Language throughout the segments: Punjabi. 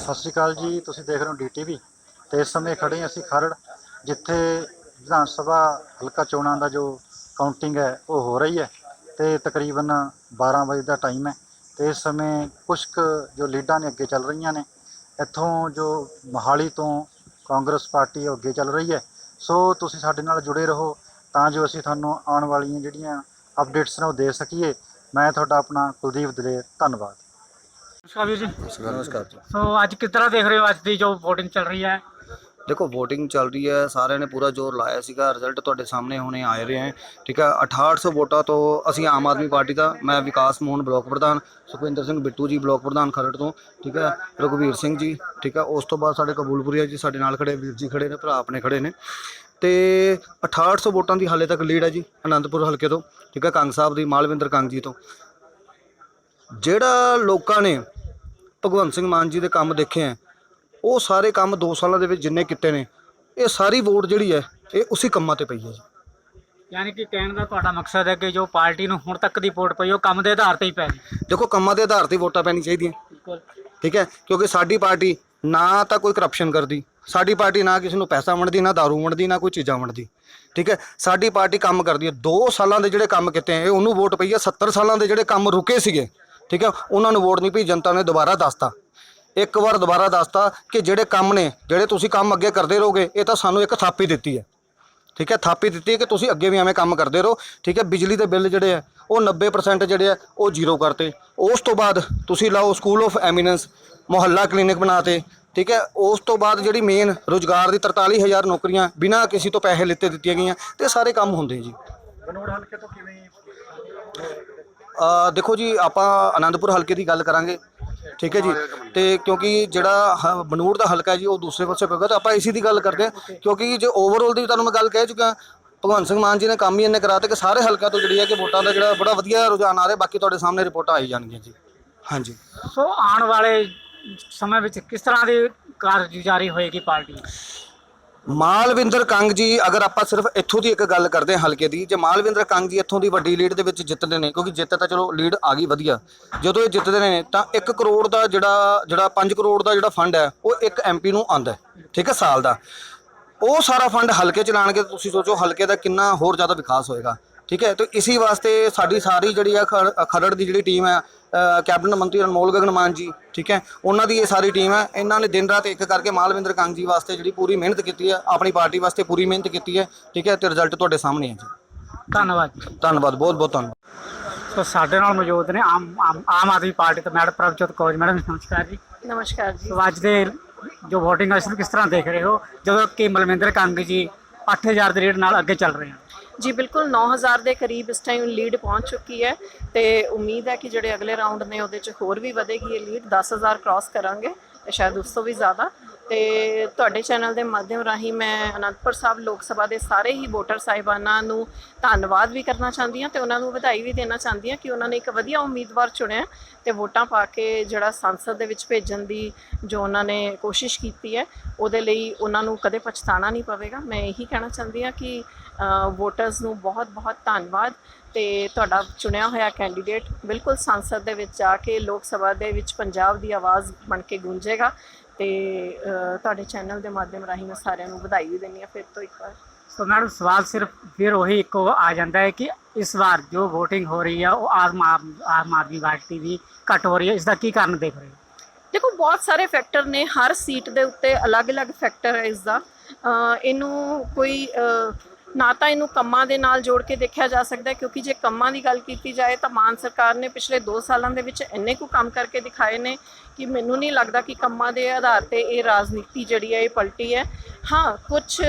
ਸਤਿ ਸ਼੍ਰੀ ਅਕਾਲ ਜੀ, ਤੁਸੀਂ ਦੇਖ ਰਹੇ ਹੋ ਡੀਟੀਵੀ ਤੇ ਇਸ ਸਮੇਂ ਖੜੇ ਅਸੀਂ ਖਰੜ, ਜਿੱਥੇ ਵਿਧਾਨ ਸਭਾ ਹਲਕਾ ਚੋਣਾਂ ਦਾ ਜੋ ਕਾਊਂਟਿੰਗ ਹੈ, ਉਹ ਹੋ ਰਹੀ ਹੈ। ਤੇ ਤਕਰੀਬਨ 12 ਵਜੇ ਦਾ ਟਾਈਮ ਹੈ। ਤੇ ਇਸ ਸਮੇਂ ਕੁਝ ਕੁ ਜੋ ਲੀਡਾਂ ਨੇ ਅੱਗੇ ਚੱਲ ਰਹੀਆਂ ਨੇ, ਇੱਥੋਂ ਜੋ ਮੋਹਾਲੀ ਤੋਂ ਕਾਂਗਰਸ ਪਾਰਟੀ ਉਹ ਅੱਗੇ ਚੱਲ ਰਹੀ ਹੈ। ਸੋ ਤੁਸੀਂ ਸਾਡੇ ਨਾਲ ਜੁੜੇ ਰਹੋ, ਤਾਂ ਜੋ ਅਸੀਂ ਤੁਹਾਨੂੰ ਆਉਣ ਵਾਲੀਆਂ ਜਿਹੜੀਆਂ ਅਪਡੇਟਸ ਨੇ, ਉਹ ਦੇ ਸਕੀਏ। ਮੈਂ ਤੁਹਾਡਾ ਆਪਣਾ ਕੁਲਦੀਪ ਦਲੇਰ, ਧੰਨਵਾਦ। ਨਮਸਕਾਰ ਵੀਰ ਜੀ। ਨਮਸਕਾਰ। ਜੀ ਸੋ ਅੱਜ ਕਿਸ ਤਰ੍ਹਾਂ ਦੇਖ ਰਹੇ ਹੋ? ਅੱਜ ਦੀ ਜੋ VOTING ਚੱਲ ਰਹੀ ਹੈ। ਦੇਖੋ VOTING ਚੱਲ ਰਹੀ ਹੈ। ਸਾਰਿਆਂ ਨੇ ਪੂਰਾ ਜ਼ੋਰ ਲਾਇਆ ਸੀਗਾ। ਰਿਜ਼ਲਟ ਤੁਹਾਡੇ ਸਾਹਮਣੇ ਹੁਣੇ ਆਏ ਰਹੇ ਹੈ। ਠੀਕ ਹੈ 6800 ਵੋਟਾਂ ਤੋਂ ਅਸੀਂ ਆਮ ਆਦਮੀ ਪਾਰਟੀ ਦਾ ਮੈਂ ਵਿਕਾਸ ਮੋਹਨ ਬਲਾਕ ਪ੍ਰਧਾਨ ਸੁਖਵਿੰਦਰ ਸਿੰਘ ਬਿੱਟੂ ਜੀ ਬਲਾਕ ਪ੍ਰਧਾਨ ਖਰੜ ਤੋਂ ਠੀਕ ਹੈ ਰਘੁਵੀਰ ਸਿੰਘ ਜੀ ਠੀਕ ਹੈ ਉਸ ਤੋਂ ਬਾਅਦ ਸਾਡੇ ਕਬੂਲਪੁਰੀਆ ਜੀ ਸਾਡੇ ਨਾਲ ਖੜੇ ਵੀਰ ਜੀ ਖੜੇ ਨੇ ਭਰਾ ਆਪਣੇ ਖੜੇ ਨੇ। ਤੇ 6800 ਵੋਟਾਂ ਦੀ ਹਾਲੇ ਤੱਕ ਲੀਡ ਹੈ ਜੀ ਆਨੰਦਪੁਰ ਹਲਕੇ ਤੋਂ ਠੀਕ ਹੈ ਕੰਗ ਸਾਹਿਬ ਦੀ ਮਾਲਵਿੰਦਰ ਕੰਗ ਜੀ ਤੋਂ। ਜਿਹੜਾ ਲੋਕਾਂ ਨੇ ਭਗਵੰਤ ਸਿੰਘ ਮਾਨ ਜੀ ਦੇ ਕੰਮ ਦੇਖੇ ਆ। ਉਹ ਸਾਰੇ ਕੰਮ 2 ਸਾਲਾਂ ਦੇ ਵਿੱਚ ਜਿੰਨੇ ਕੀਤੇ ਨੇ ਇਹ ਸਾਰੀ ਵੋਟ ਜਿਹੜੀ ਹੈ ਇਹ ਉਸੇ ਕੰਮਾਂ ਤੇ ਪਈ ਹੈ ਜੀ। ਯਾਨੀ ਕਿ ਕਹਿਣ ਦਾ ਤੁਹਾਡਾ ਮਕਸਦ ਹੈ ਕਿ ਜੋ ਪਾਰਟੀ ਨੂੰ ਹੁਣ ਤੱਕ ਦੀ ਵੋਟ ਪਈ ਉਹ ਕੰਮ ਦੇ ਆਧਾਰ ਤੇ ਹੀ ਪੈ ਰਹੀ ਦੇਖੋ ਕੰਮਾਂ ਦੇ ਆਧਾਰ ਤੇ ਵੋਟਾਂ ਪੈਣੀ ਚਾਹੀਦੀਆਂ। ਬਿਲਕੁਲ। ਠੀਕ ਹੈ ਕਿਉਂਕਿ ਸਾਡੀ ਪਾਰਟੀ ਨਾ ਤਾਂ ਕੋਈ ਕਰਪਸ਼ਨ ਕਰਦੀ ਸਾਡੀ ਪਾਰਟੀ ਨਾ ਕਿਸੇ ਨੂੰ ਪੈਸਾ ਵੰਡਦੀ ਨਾ ਦਾਰੂ ਵੰਡਦੀ ਨਾ ਕੋਈ ਚੀਜ਼ਾਂ ਵੰਡਦੀ। ਠੀਕ ਹੈ ਸਾਡੀ ਪਾਰਟੀ ਕੰਮ ਕਰਦੀ ਹੈ। 2 ਸਾਲਾਂ ਦੇ ਜਿਹੜੇ ਕੰਮ ਕੀਤੇ ਆ ਇਹ ਉਹਨੂੰ ਵੋਟ ਪਈ ਹੈ। 70 ਸਾਲਾਂ ਦੇ ਜਿਹੜੇ ਕੰਮ ਰੁਕੇ ਸੀਗੇ ਠੀਕ ਹੈ? ਉਹਨਾਂ ਨੂੰ ਵੋਟ ਨਹੀਂ ਪਈ, ਜਨਤਾ ਨੇ ਦੁਬਾਰਾ ਦੱਸਤਾ। ਇੱਕ ਵਾਰ ਦੁਬਾਰਾ ਦੱਸਤਾ ਕਿ ਜਿਹੜੇ ਕੰਮ ਨੇ, ਜਿਹੜੇ ਤੁਸੀਂ ਕੰਮ ਅੱਗੇ ਕਰਦੇ ਰਹੋਗੇ, ਇਹ ਤਾਂ ਸਾਨੂੰ ਇੱਕ ਥਾਪੀ ਦਿੱਤੀ ਹੈ। ਠੀਕ ਹੈ? ਥਾਪੀ ਦਿੱਤੀ ਹੈ ਕਿ ਤੁਸੀਂ ਅੱਗੇ ਵੀ ਐਵੇਂ ਕੰਮ ਕਰਦੇ ਰਹੋ। ਠੀਕ ਹੈ? ਬਿਜਲੀ ਦੇ ਬਿੱਲ ਜਿਹੜੇ ਆ, ਉਹ 90% ਜਿਹੜੇ ਆ, ਉਹ ਜ਼ੀਰੋ ਕਰਤੇ। ਉਸ ਤੋਂ ਬਾਅਦ ਤੁਸੀਂ ਲਾਓ school of eminence Mohalla clinic ਬਣਾਤੇ। ਠੀਕ ਹੈ? ਉਸ ਤੋਂ ਬਾਅਦ ਜਿਹੜੀ ਮੇਨ ਰੋਜ਼ਗਾਰ ਦੀ 43000 ਨੌਕਰੀਆਂ ਬਿਨਾਂ ਕਿਸੇ ਤੋਂ ਪੈਸੇ ਲਿੱਤੇ ਦਿੱਤੀਆਂ ਗਈਆਂ, ਤੇ ਸਾਰੇ ਕੰਮ ਹੁੰਦੇ ਜੀ। ਬਨੋੜ ਹਲਕੇ ਤੋਂ ਕਿਵੇਂ ਅ, ਦੇਖੋ ਜੀ ਆਪਾਂ ਆਨੰਦਪੁਰ ਹਲਕੇ ਦੀ ਗੱਲ ਕਰਾਂਗੇ। ਠੀਕ ਹੈ ਜੀ? ਤੇ ਕਿਉਂਕਿ ਜਿਹੜਾ ਹ- ਬਨੂੜ ਦਾ ਹਲਕਾ ਹੈ ਜੀ ਉਹ ਦੂਸਰੇ ਪਾਸੇ ਪਏਗਾ ਤਾਂ ਆਪਾਂ ਇਸੇ ਦੀ ਗੱਲ ਕਰਦੇ ਹਾਂ। ਕਿਉਂਕਿ ਜੇ ਓਵਰਆਲ ਦੀ ਤੁਹਾਨੂੰ ਮੈਂ ਗੱਲ ਕਹਿ ਚੁੱਕਾ ਭਗਵੰਤ ਸਿੰਘ ਮਾਨ ਜੀ ਨੇ ਕੰਮ ਹੀ ਇੰਨੇ ਕਰਾਤੇ ਕਿ ਸਾਰੇ ਹਲਕਿਆਂ ਤੋਂ ਜਿਹੜੀ ਹੈ ਕਿ ਵੋਟਾਂ ਦਾ ਜਿਹੜਾ ਬੜਾ ਵਧੀਆ ਰੁਝਾਨ ਆ ਰਿਹਾ ਬਾਕੀ ਤੁਹਾਡੇ ਸਾਹਮਣੇ ਰਿਪੋਰਟਾਂ ਆਈ ਜਾਣਗੀਆਂ ਜੀ। ਹਾਂਜੀ। ਸੋ ਆਉਣ ਵਾਲੇ ਸਮੇਂ ਵਿੱਚ ਕਿਸ ਤਰ੍ਹਾਂ ਦੀ ਕਾਰਗੁਜ਼ਾਰੀ ਹੋਏਗੀ ਪਾਰਟੀ? ਦੀ? ਮਾਲਵਿੰਦਰ ਕੰਗ ਜੀ, ਅਗਰ ਆਪਾਂ ਸਿਰਫ ਇੱਥੋਂ ਦੀ ਇੱਕ ਗੱਲ ਕਰਦੇ ਹਾਂ ਹਲਕੇ ਦੀ, ਜੇ ਮਾਲਵਿੰਦਰ ਕੰਗ ਜੀ ਇੱਥੋਂ ਦੀ ਵੱਡੀ ਲੀਡ ਦੇ ਵਿੱਚ ਜਿੱਤਦੇ ਨੇ, ਕਿਉਂਕਿ ਜਿੱਤ ਤਾਂ ਚਲੋ ਲੀਡ ਆ ਗਈ ਵਧੀਆ, ਜਦੋਂ ਇਹ ਜਿੱਤਦੇ ਨੇ ਤਾਂ 1 ਕਰੋੜ ਦਾ ਜਿਹੜਾ ਜਿਹੜਾ 5 ਕਰੋੜ ਦਾ ਜਿਹੜਾ ਫੰਡ ਹੈ, ਉਹ ਇੱਕ ਐਮਪੀ ਨੂੰ ਆਂਦਾ ਠੀਕ ਹੈ, ਸਾਲ ਦਾ। ਉਹ ਸਾਰਾ ਫੰਡ ਹਲਕੇ ਚ ਲਾਣਗੇ, ਤੁਸੀਂ ਸੋਚੋ ਹਲਕੇ ਦਾ ਕਿੰਨਾ ਹੋਰ ਜ਼ਿਆਦਾ ਵਿਕਾਸ ਹੋਏਗਾ, ਠੀਕ ਹੈ, ਤੇ ਇਸੇ ਵਾਸਤੇ ਸਾਡੀ ਸਾਰੀ ਜਿਹੜੀ ਆ ਖਰੜ ਦੀ ਜਿਹੜੀ ਟੀਮ ਹੈ ਕੈਬਨਿਟ ਮੰਤਰੀ ਅਨਮੋਲ ਗਗਨ ਮਾਨ ਜੀ ਠੀਕ ਹੈ? ਉਹਨਾਂ ਦੀ ਇਹ ਸਾਰੀ ਟੀਮ ਹੈ। ਇਹਨਾਂ ਨੇ ਦਿਨ ਰਾਤ ਇੱਕ ਕਰਕੇ ਮਾਲਵਿੰਦਰ ਕੰਗ ਜੀ ਵਾਸਤੇ ਜਿਹੜੀ ਪੂਰੀ ਮਿਹਨਤ ਕੀਤੀ ਹੈ ਆਪਣੀ ਪਾਰਟੀ ਵਾਸਤੇ ਪੂਰੀ ਮਿਹਨਤ ਕੀਤੀ ਹੈ ਠੀਕ ਹੈ? ਤੇ ਰਿਜ਼ਲਟ ਤੁਹਾਡੇ ਸਾਹਮਣੇ ਹੈ ਜੀ। ਧੰਨਵਾਦ ਜੀ। ਧੰਨਵਾਦ ਬਹੁਤ ਬਹੁਤ ਧੰਨਵਾਦ। ਸੋ ਸਾਡੇ ਨਾਲ ਮੌਜੂਦ ਨੇ ਆਮ ਆਮ- ਆਮ ਆਦਮੀ ਪਾਰਟੀ ਤੋਂ ਮੈਡਮ ਪ੍ਰਭਜੋਤ ਕੌਰ ਮੈਡਮ ਨਮਸਕਾਰ ਜੀ। ਨਮਸਕਾਰ ਜੀ। ਸੋ ਅੱਜ ਦੇ ਜੋ VOTING ਹੈ ਇਸ ਨੂੰ ਕਿਸ ਤਰ੍ਹਾਂ ਦੇਖ ਰਹੇ ਹੋ? ਜਦੋਂ ਕਿ ਮਲਵਿੰਦਰ ਕੰਗ ਜੀ 8000 ਦੇ ਰੇਟ ਨਾਲ ਅੱਗੇ ਚੱਲ ਰਹੇ ਹਨ। ਜੀ, ਬਿਲਕੁਲ 9000 ਦੇ ਕਰੀਬ ਇਸ ਟਾਈਮ ਲੀਡ ਪਹੁੰਚ ਚੁੱਕੀ ਹੈ ਤੇ ਉਮੀਦ ਹੈ ਕਿ ਜਿਹੜੇ ਅਗਲੇ ਰਾਊਂਡ ਨੇ ਉਹਦੇ ਚ ਹੋਰ ਵੀ ਵਧੇਗੀ ਇਹ ਲੀਡ 10000 ਕ੍ਰਾਸ ਕਰਾਂਗੇ ਤੇ ਸ਼ਾਇਦ ਉਸ ਤੋਂ ਵੀ ਜ਼ਿਆਦਾ। ਤੇ ਤੁਹਾਡੇ ਚੈਨਲ ਦੇ ਮਾਧਿਅਮ ਰਾਹੀਂ ਮੈਂ ਅਨੰਦਪੁਰ ਸਾਹਿਬ ਲੋਕ ਸਭਾ ਦੇ ਸਾਰੇ ਹੀ ਵੋਟਰ ਸਾਹਿਬਾਨਾਂ ਨੂੰ ਧੰਨਵਾਦ ਵੀ ਕਰਨਾ ਚਾਹੁੰਦੀ ਹਾਂ ਤੇ ਉਹਨਾਂ ਨੂੰ ਵਧਾਈ ਵੀ ਦੇਣਾ ਚਾਹੁੰਦੀ ਹਾਂ ਕਿ ਉਹਨਾਂ ਨੇ ਇੱਕ ਵਧੀਆ ਉਮੀਦਵਾਰ ਚੁਣਿਆ ਤੇ ਵੋਟਾਂ ਪਾ ਕੇ ਜਿਹੜਾ ਸੰਸਦ ਦੇ ਵਿੱਚ ਭੇਜਣ ਦੀ ਜੋ ਉਹਨਾਂ ਨੇ ਕੋਸ਼ਿਸ਼ ਕੀਤੀ ਹੈ, ਉਹਦੇ ਲਈ ਉਹਨਾਂ ਨੂੰ ਕਦੇ ਪਛਤਾਣਾ ਨਹੀਂ ਪਵੇਗਾ। ਮੈਂ ਇਹੀ ਕਹਿਣਾ ਚਾਹੁੰਦੀ ਹਾਂ ਕਿ ਵੋਟਰਸ ਨੂੰ ਬਹੁਤ-ਬਹੁਤ ਧੰਨਵਾਦ ਤੇ ਤੁਹਾਡਾ ਚੁਣਿਆ ਹੋਇਆ ਕੈਂਡੀਡੇਟ ਬਿਲਕੁਲ ਸੰਸਦ ਦੇ ਵਿੱਚ ਜਾ ਕੇ ਲੋਕ ਸਭਾ ਦੇ ਵਿੱਚ ਪੰਜਾਬ ਦੀ ਆਵਾਜ਼ ਬਣ ਕੇ ਗੂੰਜੇਗਾ। ਤੇ ਤੁਹਾਡੇ ਚੈਨਲ ਦੇ ਮਾਧਿਅਮ ਰਾਹੀਂ ਮੈਂ ਸਾਰਿਆਂ ਨੂੰ ਵਧਾਈ ਵੀ ਦਿੰਦੀ ਹਾਂ ਫਿਰ ਤੋਂ ਇੱਕ ਵਾਰ। ਸੋ ਮੈਡਮ ਸਵਾਲ ਸਿਰਫ ਫਿਰ ਉਹੀ ਇੱਕੋ ਆ ਜਾਂਦਾ ਹੈ ਕਿ ਇਸ ਵਾਰ ਜੋ VOTING ਹੋ ਰਹੀ ਹੈ ਉਹ ਆਮ ਆਮ ਆਦਮੀ ਪਾਰਟੀ ਦੀ ਘੱਟ ਹੋ ਰਹੀ ਹੈ। ਇਸ ਦਾ ਕੀ ਕਾਰਨ ਦੇਖ ਰਹੇ ਹੋ? ਦੇਖੋ ਬਹੁਤ ਸਾਰੇ ਫੈਕਟਰ ਨੇ। ਹਰ ਸੀਟ ਦੇ ਉੱਤੇ ਅਲੱਗ-ਅਲੱਗ ਫੈਕਟਰ ਹੈ ਇਸ ਦਾ ਇਹਨੂੰ ਕੋਈ ਨਾ ਤਾਂ ਇਹਨੂੰ ਕੰਮਾਂ ਦੇ ਨਾਲ ਜੋੜ ਕੇ ਦੇਖਿਆ ਜਾ ਸਕਦਾ ਕਿਉਂਕਿ ਜੇ ਕੰਮਾਂ ਦੀ ਗੱਲ ਕੀਤੀ ਜਾਏ ਤਾਂ ਮਾਨ ਸਰਕਾਰ ਨੇ ਪਿਛਲੇ 2 ਸਾਲਾਂ ਦੇ ਵਿੱਚ ਇੰਨੇ ਕੁ ਕੰਮ ਕਰਕੇ ਦਿਖਾਏ ਨੇ ਕਿ ਮੈਨੂੰ ਨਹੀਂ ਲੱਗਦਾ ਕਿ ਕੰਮਾਂ ਦੇ ਆਧਾਰ ਤੇ ਇਹ ਰਾਜਨੀਤੀ ਜਿਹੜੀ ਹੈ, ਇਹ ਪਲਟੀ ਹੈ। ਹਾਂ ਕੁਝ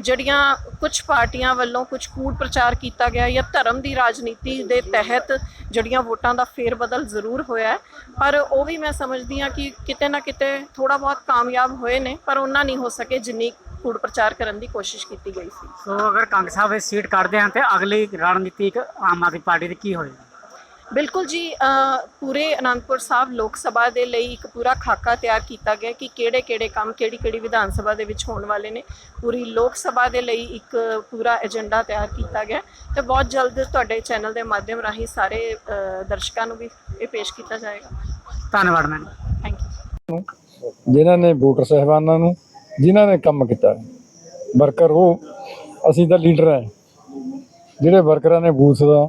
ਜਿਹੜੀਆਂ ਕੁਝ ਪਾਰਟੀਆਂ ਵੱਲੋਂ ਕੁਝ ਕੂੜ ਪ੍ਰਚਾਰ ਕੀਤਾ ਗਿਆ ਜਾਂ ਧਰਮ ਦੀ ਰਾਜਨੀਤੀ ਦੇ ਤਹਿਤ ਜਿਹੜੀਆਂ ਵੋਟਾਂ ਦਾ ਫੇਰ ਬਦਲ ਜ਼ਰੂਰ ਹੋਇਆ ਪਰ ਉਹ ਵੀ ਮੈਂ ਸਮਝਦੀ ਹਾਂ ਕਿ ਕਿਤੇ ਨਾ ਕਿਤੇ ਥੋੜਾ ਬਹੁਤ ਕਾਮਯਾਬ ਹੋਏ ਨੇ, ਪਰ ਉਹਨਾਂ ਨਹੀਂ ਹੋ ਸਕੇ ਜਿੰਨੀ ਕੂੜ ਪ੍ਰਚਾਰ ਕਰਨ ਦੀ ਕੋਸ਼ਿਸ਼ ਕੀਤੀ ਗਈ ਸੀ। ਸੋ ਅਗਰ ਕੰਗ ਸਾਹਿਬ ਇਹ ਸੀਟ ਕੱਢਦੇ ਹਨ ਤੇ ਅਗਲੀ ਰਣਨੀਤੀ ਇੱਕ ਆਮ ਆਦਮੀ ਪਾਰਟੀ ਦੀ ਕੀ ਹੋਏਗੀ? ਬਿਲਕੁਲ ਜੀ ਪੂਰੇ ਅਨੰਦਪੁਰ ਸਾਹਿਬ ਲੋਕ ਸਭਾ ਦੇ ਲਈ ਇੱਕ ਪੂਰਾ ਖਾਕਾ ਤਿਆਰ ਕੀਤਾ ਗਿਆ ਕਿ ਕਿਹੜੇ-ਕਿਹੜੇ ਕੰਮ ਕਿਹੜੀ-ਕਿਹੜੀ ਵਿਧਾਨ ਸਭਾ ਦੇ ਵਿੱਚ ਹੋਣ ਵਾਲੇ ਨੇ। ਪੂਰੀ ਲੋਕ ਸਭਾ ਦੇ ਲਈ ਇੱਕ ਪੂਰਾ ਏਜੰਡਾ ਤਿਆਰ ਕੀਤਾ ਗਿਆ। ਤੇ ਬਹੁਤ ਜਲਦ ਤੁਹਾਡੇ ਚੈਨਲ ਦੇ ਮਾਧਿਅਮ ਰਾਹੀਂ ਸਾਰੇ ਦਰਸ਼ਕਾਂ ਨੂੰ ਵੀ ਇਹ ਪੇਸ਼ ਕੀਤਾ ਜਾਏਗਾ। ਧੰਨਵਾਦ ਮੈਡਮ। ਥੈਂਕ ਯੂ ਜਿਨ੍ਹਾਂ ਨੇ ਵੋਟਰ ਸਹਿਬਾਨਾਂ ਨੂੰ ਜਿਨ੍ਹਾਂ ਨੇ ਕੰਮ ਕੀਤਾ ਵਰਕਰ ਉਹ, ਅਸੀਂ ਤਾਂ ਲੀਡਰ ਹੈ। ਜਿਹੜੇ ਵਰਕਰਾਂ ਨੇ ਬੂਥ ਦਾ,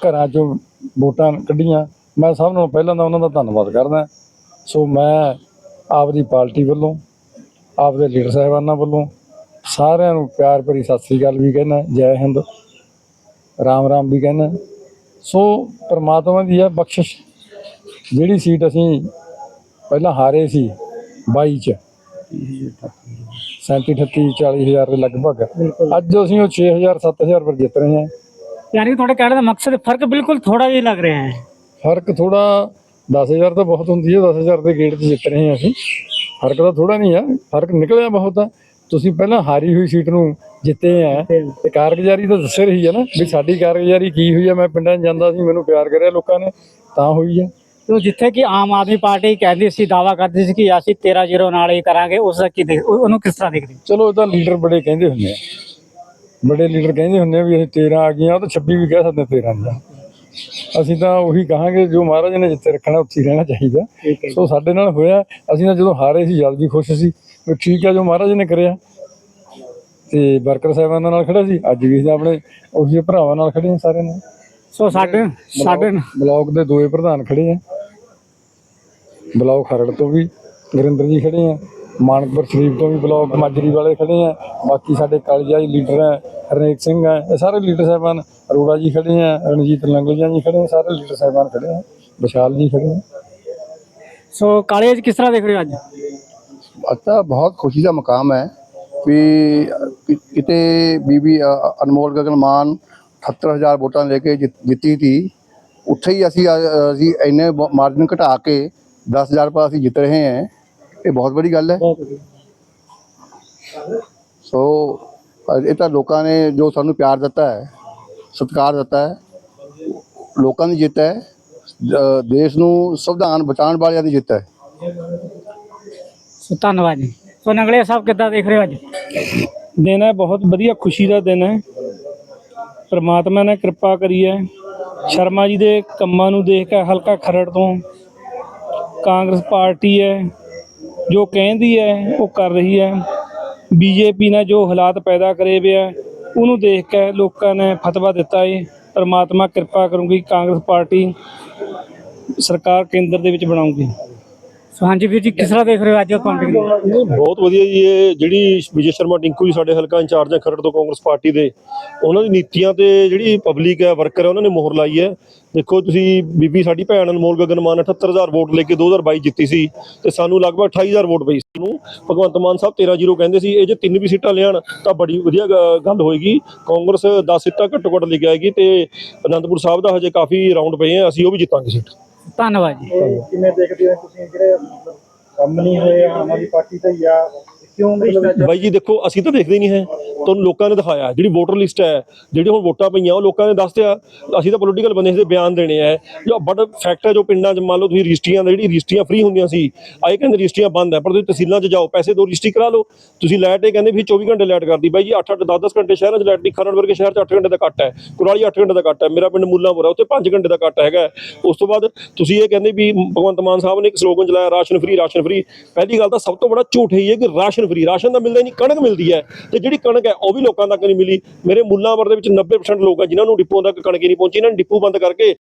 ਘਰਾਂ ਚੋਂ ਵੋਟਾਂ ਕੱਢੀਆਂ, ਮੈਂ ਸਭ ਨੂੰ ਪਹਿਲਾਂ ਤਾਂ ਉਹਨਾਂ ਦਾ ਧੰਨਵਾਦ ਕਰਦਾ ਸੋ ਮੈਂ ਆਪਦੀ ਪਾਰਟੀ ਵੱਲੋਂ, ਆਪਦੇ ਲੀਡਰ ਸਾਹਿਬਾਨਾਂ ਵੱਲੋਂ ਸਾਰਿਆਂ ਨੂੰ ਪਿਆਰ ਭਰੀ ਸਤਿ ਸ੍ਰੀ ਅਕਾਲ ਵੀ ਕਹਿੰਦਾ ਜੈ ਹਿੰਦ। ਰਾਮ ਰਾਮ ਵੀ ਕਹਿੰਦਾ ਸੋ ਪ੍ਰਮਾਤਮਾ ਦੀ ਹੈ ਬਖਸ਼ਿਸ਼, ਜਿਹੜੀ ਸੀਟ ਅਸੀਂ ਪਹਿਲਾਂ ਹਾਰੇ ਸੀ 22 ਚ 37 38 40000 ਦੇ ਲਗਭਗ। ਅੱਜ ਅਸੀਂ ਉਹ 6000 7000 ਪਰ ਜਿੱਤ ਰਹੇ ਹਾਂ। ਯਾਨੀ ਕਿ ਤੁਹਾਡੇ ਕਹਿਣ ਦਾ ਮਕਸਦ ਫ਼ਰਕ ਬਿਲਕੁਲ ਥੋੜਾ ਜਿਹਾ ਲੱਗ ਰਿਹਾ ਹੈ। ਫ਼ਰਕ ਥੋੜਾ 10000 ਤਾਂ ਬਹੁਤ ਹੁੰਦੀ ਹੈ 10000 ਦੇ ਗੇੜ ਤੇ ਜਿੱਤ ਰਹੇ ਹਾਂ ਅਸੀਂ। ਫ਼ਰਕ ਤਾਂ ਥੋੜਾ ਨਹੀਂ ਆ ਫ਼ਰਕ ਨਿਕਲਿਆ ਬਹੁਤ ਆ। ਤੁਸੀਂ ਪਹਿਲਾਂ ਹਾਰੀ ਹੋਈ ਸੀਟ ਨੂੰ ਜਿੱਤੇ ਆ। ਤੇ ਕਾਰਗੁਜ਼ਾਰੀ ਤਾਂ ਦੱਸੇ ਰਹੀ ਹੈ ਨਾ ਵੀ ਸਾਡੀ ਕਾਰਗੁਜ਼ਾਰੀ ਕੀ ਹੋਈ ਆ ਮੈਂ ਪਿੰਡਾਂ ਜਾਂਦਾ ਸੀ ਮੈਨੂੰ ਪਿਆਰ ਕਰਿਆ ਲੋਕਾਂ ਨੇ ਤਾਂ ਹੋਈ ਆ। ਉਹ ਜਿੱਥੇ ਕਿ ਆਮ ਆਦਮੀ ਪਾਰਟੀ ਕਹਿੰਦੀ ਸੀ ਦਾਵਾ ਕਰਦੀ ਸੀ ਕਿ ਅਸੀਂ 13 ਜ਼ੀਰੋ ਨਾਲ ਹੀ ਕਰਾਂਗੇ ਉਸ ਦਾ ਕੀ ਉਹਨੂੰ ਕਿਸ ਤਰ੍ਹਾਂ ਦੇਖਦੇ ਚਲੋ ਇਹ ਤਾਂ ਲੀਡਰ ਬੜੇ ਕਹਿੰਦੇ ਹੁੰਦੇ ਆ। ਬੜੇ ਲੀਡਰ ਕਹਿੰਦੇ ਹੁੰਦੇ ਆ ਵੀ ਅਸੀਂ 13 ਆ ਗਈਆਂ ਉਹ ਤਾਂ 26 ਵੀ ਕਹਿ ਸਕਦੇ ਆ 13 ਦਾ ਅਸੀਂ ਤਾਂ ਉਹੀ ਕਹਾਂਗੇ ਜੋ ਮਹਾਰਾਜ ਨੇ ਜਿੱਥੇ ਰੱਖਣਾ ਉੱਥੇ ਹੀ ਰਹਿਣਾ ਚਾਹੀਦਾ। ਸੋ ਸਾਡੇ ਨਾਲ ਹੋਇਆ ਅਸੀਂ ਤਾਂ ਜਦੋਂ ਹਾਰੇ ਸੀ ਜਲਦੀ ਖੁਸ਼ ਸੀ। ਵੀ ਠੀਕ ਆ ਜੋ ਮਹਾਰਾਜ ਨੇ ਕਰਿਆ। ਤੇ ਵਰਕਰ ਦੇ ਨਾਲ ਖੜਾ ਸੀ ਅੱਜ ਵੀ ਅਸੀਂ ਆਪਣੇ ਉਹੀ ਭਰਾਵਾਂ ਨਾਲ ਖੜੇ ਆ ਸਾਰੇ ਨੇ ਸੋ ਸਾਡੇ ਸਾਡੇ ਬਲਾਕ ਦੇ ਦੋਏ ਪ੍ਰਧਾਨ ਖੜੇ ਆ। ਬਲਾਕ ਖਰੜ ਤੋਂ ਵੀ ਗੁਰਿੰਦਰ ਜੀ ਖੜੇ ਆ ਮਾਨਕਪੁਰ ਸ਼ਰੀਫ ਤੋਂ ਵੀ ਬਲਾਕ ਮਾਜਰੀ ਵਾਲੇ ਖੜੇ ਆ ਬਾਕੀ ਸਾਡੇ ਕਾਲੀਜਾਈ ਲੀਡਰ ਆ ਹਰਨੇਕ ਸਿੰਘ ਆ ਇਹ ਸਾਰੇ ਲੀਡਰ ਸਾਹਿਬਾਨ ਅਰੋੜਾ ਜੀ ਖੜੇ ਆ ਰਣਜੀਤ ਲੰਗਲੀਆਂ ਜੀ ਖੜੇ ਆ ਸਾਰੇ ਲੀਡਰ ਸਾਹਿਬਾਨ ਖੜੇ ਆ ਵਿਸ਼ਾਲ ਜੀ ਖੜੇ ਆ। ਸੋ ਕਾਲੇ ਜੀ ਕਿਸ ਤਰ੍ਹਾਂ ਦੇਖ ਰਹੇ ਹੋ ਅੱਜ? ਅੱਛਾ ਬਹੁਤ ਖੁਸ਼ੀ ਦਾ ਮਕਾਮ ਹੈ ਵੀ ਕਿ- ਕਿਤੇ ਬੀਬੀ ਅਨਮੋਲ ਗਗਨ ਮਾਨ 78000 ਵੋਟਾਂ ਲੈ ਕੇ ਜਿੱਤ- ਸੀ ਉੱਥੇ ਹੀ ਅਸੀਂ ਅਸੀਂ ਇੰਨੇ ਮਾਰਜਨ ਘਟਾ ਕੇ 10000 ਪਰ ਅਸੀਂ ਜਿੱਤ ਰਹੇ ਹਾਂ। ਇਹ ਬਹੁਤ ਵੱਡੀ ਗੱਲ ਹੈ। ਸੋ ਇਹ ਤਾਂ ਲੋਕਾਂ ਨੇ ਜੋ ਸਾਨੂੰ ਪਿਆਰ ਦਿੱਤਾ ਹੈ ਸਤਿਕਾਰ ਦਿੱਤਾ ਹੈ ਲੋਕਾਂ ਦੀ ਜਿੱਤ ਹੈ ਦੇਸ਼ ਨੂੰ ਸੰਵਿਧਾਨ ਬਚਾਉਣ ਵਾਲਿਆਂ ਦੀ ਜਿੱਤ ਹੈ। ਸੋ ਧੰਨਵਾਦ ਜੀ। ਸੋ ਨਗਲੇ ਸਾਹਿਬ ਕਿੱਦਾਂ ਦੇਖ ਰਹੇ ਹੋ ਅੱਜ? ਦਿਨ ਹੈ ਬਹੁਤ ਵਧੀਆ ਖੁਸ਼ੀ ਦਾ ਦਿਨ ਹੈ। ਪ੍ਰਮਾਤਮਾ ਨੇ ਕਿਰਪਾ ਕਰੀ ਹੈ। ਸ਼ਰਮਾ ਜੀ ਦੇ ਕੰਮਾਂ ਨੂੰ ਦੇਖ ਕੇ ਹਲਕਾ ਖਰੜ ਤੋਂ ਕਾਂਗਰਸ ਪਾਰਟੀ ਹੈ, ਜੋ ਕਹਿੰਦੀ ਹੈ, ਉਹ ਕਰ ਰਹੀ ਹੈ। ਬੀਜੇਪੀ ਨੇ ਜੋ ਹਾਲਾਤ ਪੈਦਾ ਕਰੇ ਵੇ ਹੈ ਉਹਨੂੰ ਦੇਖ ਕੇ ਲੋਕਾਂ ਨੇ ਫਤਵਾ ਦਿੱਤਾ ਹੈ ਪਰਮਾਤਮਾ ਕਿਰਪਾ ਕਰੂਗੀ ਕਾਂਗਰਸ ਪਾਰਟੀ ਸਰਕਾਰ ਕੇਂਦਰ ਦੇ ਵਿੱਚ ਬਣਾਉਂਗੀ ਸੋ ਹਾਂਜੀ ਵੀਰ ਜੀ ਕਿਸ ਤਰ੍ਹਾਂ ਦੇਖ ਰਹੇ ਹੋ ਅੱਜ ਨੂੰ ਇਹ ਬਹੁਤ ਵਧੀਆ ਜੀ ਇਹ ਜਿਹੜੀ ਵਿਜੇ ਸ਼ਰਮਾ ਟਿੰਕੂ ਜੀ ਸਾਡੇ ਹਲਕਾ ਇੰਚਾਰਜ ਹੈ ਖਰੜ ਤੋਂ ਕਾਂਗਰਸ ਪਾਰਟੀ ਦੇ ਉਹਨਾਂ ਦੀ ਨੀਤੀਆਂ ਤੇ ਜਿਹੜੀ ਪਬਲਿਕ ਹੈ ਵਰਕਰ ਹੈ ਉਹਨਾਂ ਨੇ ਮੋਹਰ ਲਾਈ ਹੈ। ਦੇਖੋ ਤੁਸੀਂ ਬੀਬੀ ਸਾਡੀ ਭੈਣ ਅਨਮੋਲ ਗਗਨ ਮਾਨ 78000 ਵੋਟ ਲੈ ਕੇ 2022 ਜਿੱਤੀ ਸੀ ਤੇ ਸਾਨੂੰ ਲਗਭਗ 28000 ਵੋਟ ਪਈ ਸੀ ਨੂੰ ਭਗਵੰਤ ਮਾਨ ਸਾਹਿਬ 13 ਜ਼ੀਰੋ ਕਹਿੰਦੇ ਸੀ ਇਹ ਜੇ ਤਿੰਨ ਵੀ ਸੀਟਾਂ ਲਿਆਣ ਤਾਂ ਬੜੀ ਵਧੀਆ ਗ- ਗੱਲ ਹੋਏਗੀ। ਕਾਂਗਰਸ 10 ਸੀਟਾਂ ਘੱਟੋ ਘੱਟ ਲੈ ਕੇ ਆਏਗੀ ਤੇ ਅਨੰਦਪੁਰ ਸਾਹਿਬ ਦਾ ਹਜੇ ਕਾਫੀ ਰਾਉਂਡ ਪਏ ਆ ਅਸੀਂ ਉਹ ਵੀ ਜਿੱਤਾਂਗੇ ਸੀਟ। ਧੰਨਵਾਦ ਜੀ। ਕਿਵੇਂ ਦੇਖਦੇ ਹੋ ਤੁਸੀਂ? ਜਿਹੜੇ ਕੰਮ ਨਹੀਂ ਹੋਏ, ਆਮ ਆਦਮੀ ਪਾਰਟੀ ਤੇ ਜਾਂ ਕਿਉਂ ਮਤਲਬ ਬਾਈ ਜੀ ਦੇਖੋ ਅਸੀਂ ਤਾਂ ਦੇਖਦੇ ਨਹੀਂ ਹੈ। ਤੁਹਾਨੂੰ ਲੋਕਾਂ ਨੇ ਦਿਖਾਇਆ ਜਿਹੜੀ ਵੋਟਰ ਲਿਸਟ ਹੈ ਜਿਹੜੀ ਹੁਣ ਵੋਟਾਂ ਪਈਆਂ ਉਹ ਲੋਕਾਂ ਨੇ ਦੱਸਿਆ ਅਸੀਂ ਤਾਂ ਪੋਲੀਟੀਕਲ ਬੰਦੇ ਤੇ ਬਿਆਨ ਦੇਣੇ ਆ ਜੋ ਬਟ ਫੈਕਟ ਹੈ ਜੋ ਪਿੰਡਾਂ 'ਚ ਮੰਨ ਲਓ ਤੁਸੀਂ ਰਜਿਸਟਰੀਆਂ ਦਾ ਜਿਹੜੀ ਰਜਿਸਟਰੀਆਂ ਫ੍ਰੀ ਹੁੰਦੀਆਂ ਸੀ ਆਏ ਕਹਿੰਦੇ ਰਜਿਸਟਰੀਆਂ ਬੰਦ ਹੈ ਪਰ ਤੁਸੀਂ ਤਹਿਸੀਲਾਂ 'ਚ ਜਾਓ ਪੈਸੇ ਦੋ ਰਜਿਸਟਰੀ ਕਰਾ ਲਓ। ਤੁਸੀਂ ਲਾਈਟ ਇਹ ਕਹਿੰਦੇ ਵੀ 24 ਘੰਟੇ ਲਾਈਟ ਕਰਦੀ। ਬਾਈ ਜੀ 8 8 10 10 ਘੰਟੇ ਸ਼ਹਿਰਾਂ 'ਚ ਲਾਈਟ ਦੀ ਖਰੜ ਵਰਗੇ ਸ਼ਹਿਰ 'ਚ 8 ਘੰਟੇ ਦਾ ਕੱਟ ਹੈ ਕੁਰਾਲੀ 8 ਘੰਟੇ ਦਾ ਕੱਟ ਹੈ ਮੇਰਾ ਪਿੰਡ ਮੁੱਲਾਂਪੁਰ ਹੈ ਉੱਥੇ 5 ਘੰਟੇ ਦਾ ਕੱਟ ਹੈਗਾ ਉਸ ਤੋਂ ਬਾਅਦ ਤੁਸੀਂ ਇਹ ਕਹਿੰਦੇ ਵੀ ਭਗਵੰਤ ਮਾਨ ਸਾਹਿਬ ਨੇ ਇੱਕ ਸਲੋਗਨ ਚਲਾਇਆ ਰਾਸ਼ਨ ਫ੍ਰੀ ਰਾਸ਼ਨ ਫ੍ਰੀ ਪਹਿਲੀ ਗੱਲ ਤਾਂ ਸਭ ਤੋਂ ਬੜਾ ਝੂਠ ਇਹ ਹੈ ਕਿ ਰਾਸ਼ਨ ਫ੍ਰੀ ਰਾਸ਼ਨ ਤਾਂ ਮਿਲਦਾ ਹੀ ਨਹੀਂ, ਕਣਕ ਮਿਲਦੀ ਹੈ। ਤੇ ਜਿਹੜੀ ਕਣਕ ਹੈ, ਉਹ ਵੀ ਲੋਕਾਂ ਤੱਕ ਨਹੀਂ ਮਿਲੀ। ਮੇਰੇ ਮੁੱਲਾਂਪੁਰ ਦੇ ਵਿੱਚ 90% ਲੋਕ ਹੈ ਜਿਨ੍ਹਾਂ ਨੂੰ ਡਿਪੂਆਂ ਤੱਕ ਕਣਕ ਹੀ ਨਹੀਂ ਪਹੁੰਚੀ, ਇਹਨਾਂ ਨੇ ਡਿਪੂ ਬੰਦ ਕਰਕੇ